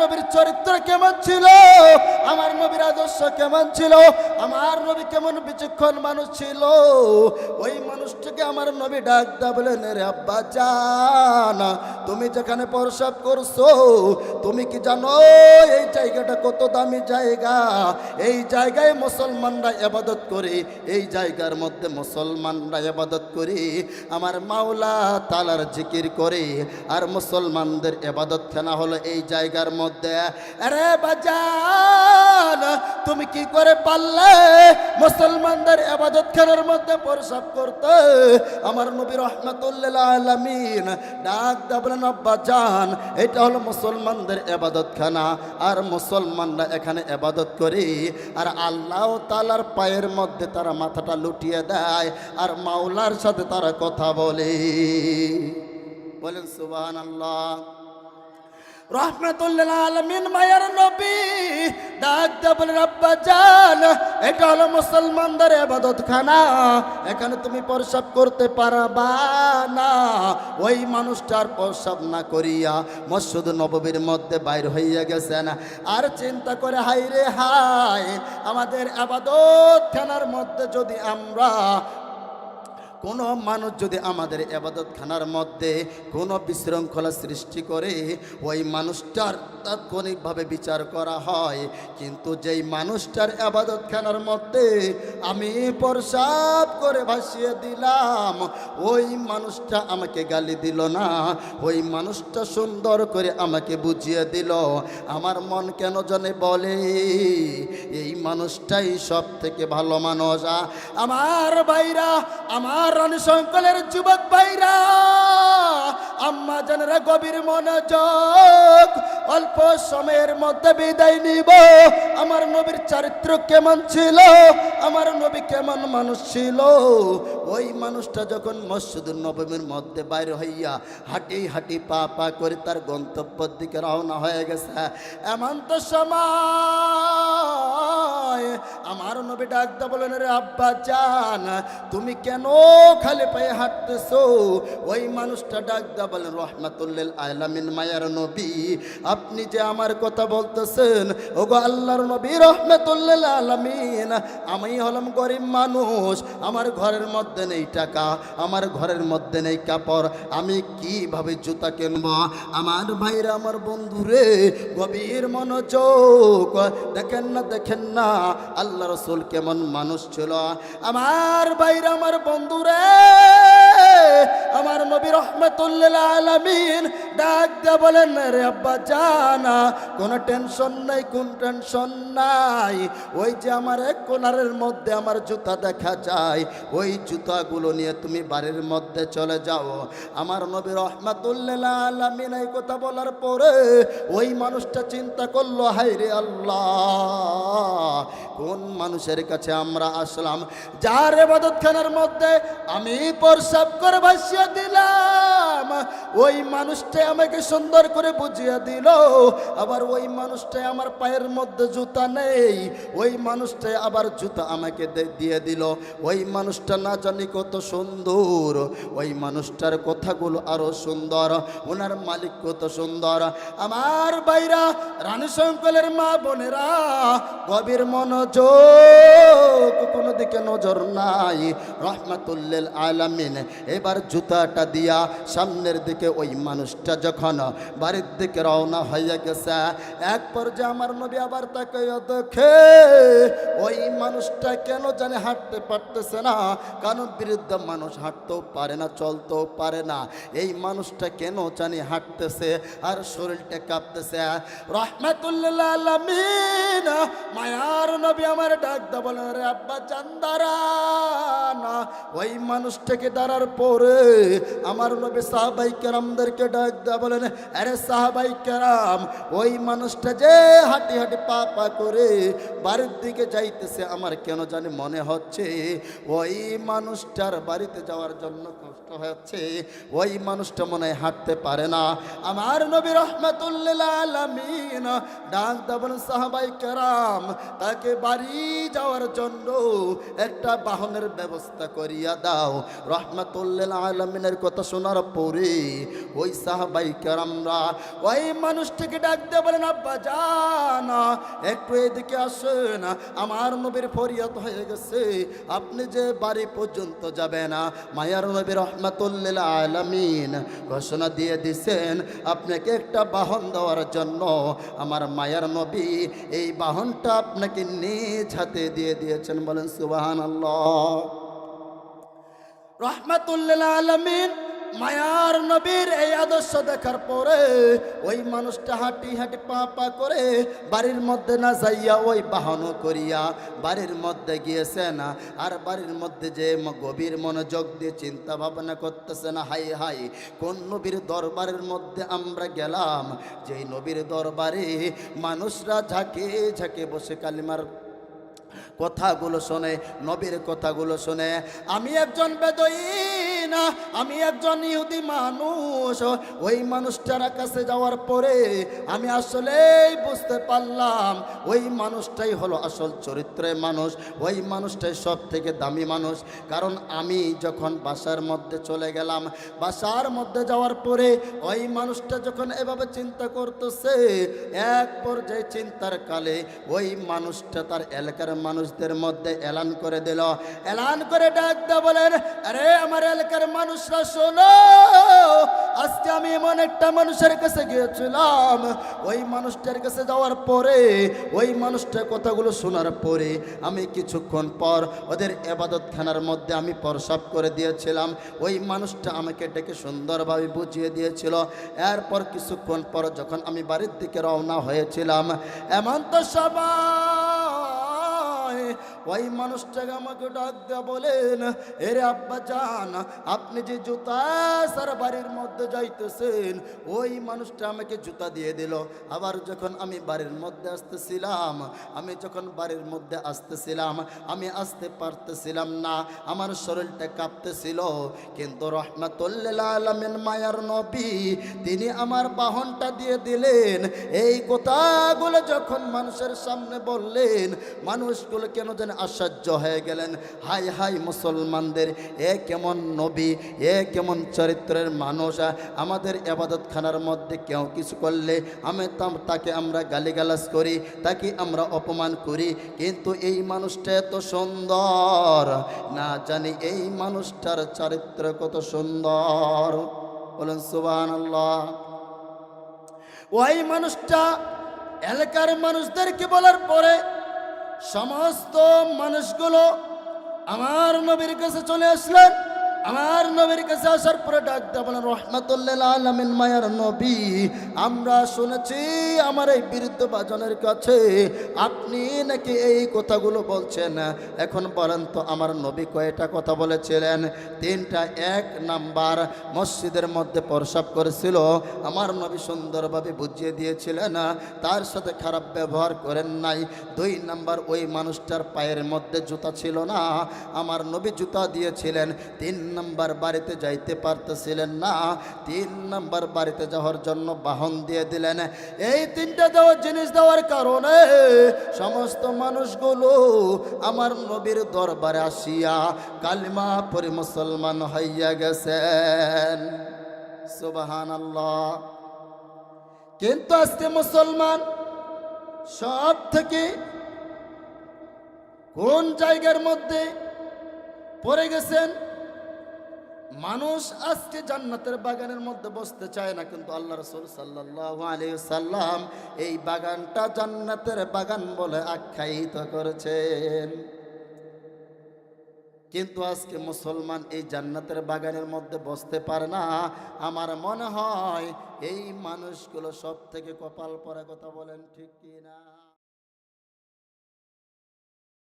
নবীর চরিত্র কেমন ছিল? আমার আদর্শ কেমন ছিল? আমার নবী কেমন বিচক্ষণ মানুষ ছিল? ওই মানুষটাকে আমার নবী ডাক দা বলেন রে আব্বা জান তুমি যেখানে প্রসাব করছ, তুমি কি জানো এই জায়গাটা কত দামি জায়গা? এই জায়গায় মুসলমানরা এবাদত করে, এই জায়গার মধ্যে মুসলমানরা এবাদত করে, আমার মাওলা তালার জিকির করে, আর মুসলমানদের এবাদত খানা হলো এই জায়গার মধ্যে। আরে বাজান তুমি কি করে পারলে মুসলমানদের এবাদত খানার মধ্যে প্রসাব করতে? আমার নবী রহমতুল্লাহ আলমিন ডাক দাবলেন আব্বা জান, এটা হলো মুসলমানদের এবাদত খানা। আর মুসলমানরা এখানে এবাদত করে। আর আল্লাহ তালার পায়ের মধ্যে তারা মাথাটা লুটিয়ে দেয়। আর মাওলার সাথে তারা কথা বলে। বলেন সুবাহ আল্লাহ নবী। মুসলমানদের এখানে তুমি করতে পারবা না। ওই মানুষটার প্রসাব না করিয়া নববীর মধ্যে বাইর হইয়া গেছেন। আর চিন্তা করে হাই রে হাই আমাদের আবাদত খানার মধ্যে যদি আমরা কোনো মানুষ যদি আমাদের এবাদত খানার মধ্যে কোনো বিশৃঙ্খলা সৃষ্টি করে, ওই মানুষটার তাৎক্ষণিকভাবে বিচার করা হয়। কিন্তু যেই মানুষটার এবাদত খানার মধ্যে আমি প্রসাব করে ভাসিয়ে দিলাম, ওই মানুষটা আমাকে গালি দিল না। ওই মানুষটা সুন্দর করে আমাকে বুঝিয়ে দিল। আমার মন কেন জানে বলে, এই মানুষটাই সব থেকে ভালো মানুষ। আমার বাইরা আমার রানী সকলের যুবক ভাইরা আম্মা জানেরা গভীর মনোযোগ অল্প সময়ের মধ্যে বিদায় নিব। নবীর চরিত্র কেমন ছিল? আমার নবী কেমন মানুষ ছিল? ওই মানুষটা যখন মসজিদ নবমীর মধ্যে বাইরে হইয়া হাঁটি হাঁটি পা পা করে তার গন্তব্যের দিকে রওনা হয়ে গেছে। এমন তো সময় আমার নবী ডাকতে বলেন, রে আব্বা জান, তুমি কেন খালি পায়ে হাঁটতেছো? ওই মানুষটা ডাকতে বলেন, রহমাতুল্লিল আলামিন, মায়ার নবী, আপনি যে আমার কথা বলতেছেন, ওগো আল্লাহর নবী রহমাতুল্লিল আলামিন। আমি হলাম গরিব মানুষ, আমার ঘরের মধ্যে নেই টাকা, আমার ঘরের মধ্যে নেই কাপড়, আমি কীভাবে জুতা কিনবো? আমার ভাইরা, আমার বন্ধুরে গভীর মনোযোগ, দেখেন না দেখেন না, আল্লাহ রসুল কেমন মানুষ ছিল। আমার ভাইরা, আমার বন্ধুরে আমার নবী রহমতুল্লাহ আলামিন ডাক দিয়ে বলেন রে আব্বা, জানা, কোনো টেনশন নাই, কোন টেনশন নাই। ওই যে আমার এক কোনারের মধ্যে আমার জুতা দেখা যায়, ওই জুতাগুলো নিয়ে তুমি বাড়ির মধ্যে চলে যাও। আমার নবী রহমাতুল্লাহ আলামিন এই কথা বলার পরে ওই মানুষটা চিন্তা করল হাই রে আল্লাহ, কোন মানুষের কাছে আমরা আসলাম? যার এবাদত খানার মধ্যে আমি প্রসাব করে ভাসিয়ে দিলাম। ওই মানুষটাই আমাকে সুন্দর করে বুঝিয়ে দিল, আবার ওই মানুষটাই আমার পায়ের মধ্যে জুতা নেই, ওই মানুষটাই আবার জুতা আমাকে দিয়ে দিল। ওই মানুষটা না জানি কত সুন্দর, ওই মানুষটার কথাগুলো আরও সুন্দর, ওনার মালিক কত সুন্দর। আমার বাইরা রানী শঙ্কলের মা বোনেরা, গভীর মনোযোগ, কোনো দিকে নজর নাই। রহমাতুল্লিল আলামিন, এবার জুতাটা দিয়া সামনের দিকে ওই মানুষটা যখন বাড়ির দিকে রওনা হয়ে গেছে, এক পর্যায়ে আমার নবী আবার তাকে দেখে, ওই মানুষটা কেন জানে হাঁটতে পারতেছে না? কারণ বিরুদ্ধে মানুষ হাঁটতেও পারে না, চলতেও পারে না। এই মানুষটা কেন জানি হাঁটতেছে আর শরীরটা কাঁপতেছে। রহমাতুল্লাহ মায়ার নবী আমার ডাক দা রে আব্বা, চান্দারা, না ওই মানুষটাকে দাঁড়ার পরে আমার নবী সাহাবাই কেরামদেরকে ডাক দেওয়া বলেন, আরে সাহাবাই কেরাম, ওই মানুষটা যে হাঁটি হাঁটি পা পা করে বাড়ির দিকে যাইতেছে, আমার কেন জানি মনে হচ্ছে ওই মানুষটার বাড়িতে যাওয়ার জন্য কষ্ট হচ্ছে, ওই মানুষটা মনে হয় হাঁটতে পারে না। আমার নবী রহমাতুল্লিল আলামিন ডাক দেবেন সাহাবাই কেরাম, তাকে বাড়ি যাওয়ার জন্য একটা বাহনের ব্যবস্থা করিয়া দাও। রহমাতুল্লিল আলমিনের কথা শোনার পরে ওই সাহাবাই কেরামরা, ওই মানুষটিকে ডাক দিয়ে বলেন, আব্বা জানা একটু এদিকে আসেন। আমার নবীর ফরিয়াদ হয়ে গেছে। আপনি যে বাড়ি পর্যন্ত যাবেন, মায়ার নবী রহমাতুল্লিল আলমিন ঘোষণা দিয়ে দিছেন, আপনাকে একটা বাহন দেওয়ার জন্য। আমার মায়ার নবী এই বাহনটা আপনাকে নিজ হাতে দিয়ে দিয়েছেন। বলেন সুবাহান আল্লাহ রহমাতুল্লিল আলমিন, মায়ার নবীর এই আদর্শ দেখার পরে ওই মানুষটা হাঁটি হাঁটি পা পা করে বাড়ির মধ্যে না যাইয়া ওই বাহন করিয়া বাড়ির মধ্যে গিয়েছে না। আর বাড়ির মধ্যে যে গভীর মনোযোগ দিয়ে চিন্তা ভাবনা করতেছে না হাই হাই কোন নবীর দরবারের মধ্যে আমরা গেলাম? যেই নবীর দরবারে মানুষরা ঝাঁকে ঝাঁকে বসে কালিমার কথাগুলো শোনে নবীর কথাগুলো শোনে। আমি একজন বেদইন আমি একজন ইহুদি মানুষ। ওই মানুষটার কাছে যাওয়ার পরে আমি আসলেই বুঝতে পারলাম, ওই মানুষটাই হলো আসল চরিত্রের মানুষ, ওই মানুষটাই সব থেকে দামি মানুষ। কারণ আমি যখন বাসার মধ্যে চলে গেলাম, বাসার মধ্যে যাওয়ার পরে ওই মানুষটা যখন এভাবে চিন্তা করতেছে, এক পর্যায়ে চিন্তার কালে ওই মানুষটা তার এলাকার মানুষদের মধ্যে এলান করে দিল। এলান করে ডাক দা বলেন, আরে, আমার এলাকার মানুষরা, শোনো, আজকে আমি এমন একটা মানুষের কাছে গিয়েছিলাম। ওই মানুষটার কাছে যাওয়ার পরে, ওই মানুষটার কথাগুলো শোনার পরে আমি কিছুক্ষণ পর ওদের এবাদতখানার মধ্যে আমি প্রসাব করে দিয়েছিলাম। ওই মানুষটা আমাকে ডেকে সুন্দরভাবে বুঝিয়ে দিয়েছিল। এরপর কিছুক্ষণ পর যখন আমি বাড়ির দিকে রওনা হয়েছিলাম, এমন তো সবাই ওই মানুষটাকে আমাকে ডাক দেয়া বলেন, এরে আব্বা যান আপনি যে জুতা সার বাড়ির মধ্যে যাইতেছেন, ওই মানুষটা আমাকে জুতা দিয়ে দিল। আবার যখন আমি বাড়ির মধ্যে আসতেছিলাম, আমি যখন বাড়ির মধ্যে আসতেছিলাম, আমি আসতে পারতেছিলাম না, আমার শরীরটা কাঁপতেছিল। কিন্তু রহমাতুল্লিল মায়ার নবী, তিনি আমার বাহনটা দিয়ে দিলেন। এই কথাগুলো যখন মানুষের সামনে বললেন, মানুষগুলো কেন যেন আশ্চর্য হয়ে গেলেন। হাই হাই মুসলমানদের, এ কেমন নবী, এ কেমন চরিত্রের মানুষ আমাদের এবাদতখানার মধ্যে কেউ কিছু করলে আমি তাকে আমরা গালিগালাজ করি, তাকে আমরা অপমান করি, কিন্তু এই মানুষটা এত সুন্দর। না জানি এই মানুষটার চরিত্র কত সুন্দর। বলেন সুবান আল্লাহ ওই মানুষটা এলাকার মানুষদেরকে বলার পরে সমস্ত মানুষগুলো আমার নবীর কাছে চলে আসলেন। আমার নবীর কাছে আসার পরে ডাক দেয়া বলেন রহমতুল্লাহ আলমিন, মায়ার নবী, আমরা শুনেছি আমার এই বৃদ্ধ বাজনের কাছে আপনি নাকি এই কথাগুলো বলছেন। এখন বলেন তো, আমার নবী কয়টা কথা বলেছিলেন? তিনটা, এক নাম্বার, মসজিদের মধ্যে প্রসাব করেছিল। আমার নবী সুন্দরভাবে বুঝিয়ে দিয়েছিলেন, তার সাথে খারাপ ব্যবহার করেন নাই। দুই নাম্বার, ওই মানুষটার পায়ের মধ্যে জুতা ছিল না। আমার নবী জুতা দিয়েছিলেন। তিন নাম্বার বাড়িতে যাইতে পারতেছিলেন না। তিন নাম্বার বাড়িতে যাওয়ার জন্য বাহন দিয়ে দিলেন। এই তিনটা দেওয়ার জিনিস দেওয়ার কারণে সমস্ত মানুষগুলো আমার নবীর দরবারে আসিয়া কালিমা পরি মুসলমান হইয়া গেছেন। সুবাহান আল্লাহ কিন্তু আজকে মুসলমান সব থেকে কোন জায়গার মধ্যে পড়ে গেছেন? মানুষ আজকে জান্নাতের বাগানের মধ্যে বসতে চায় না, কিন্তু আল্লাহ রসুল সাল্লাহ আলী সাল্লাম এই বাগানটা জান্নাতের বাগান বলে আখ্যায়িত করেছেন। কিন্তু আজকে মুসলমান এই জান্নাতের বাগানের মধ্যে বসতে পারে না। আমার মনে হয় এই মানুষগুলো সব থেকে কপাল পরে কথা বলেন ঠিক কি না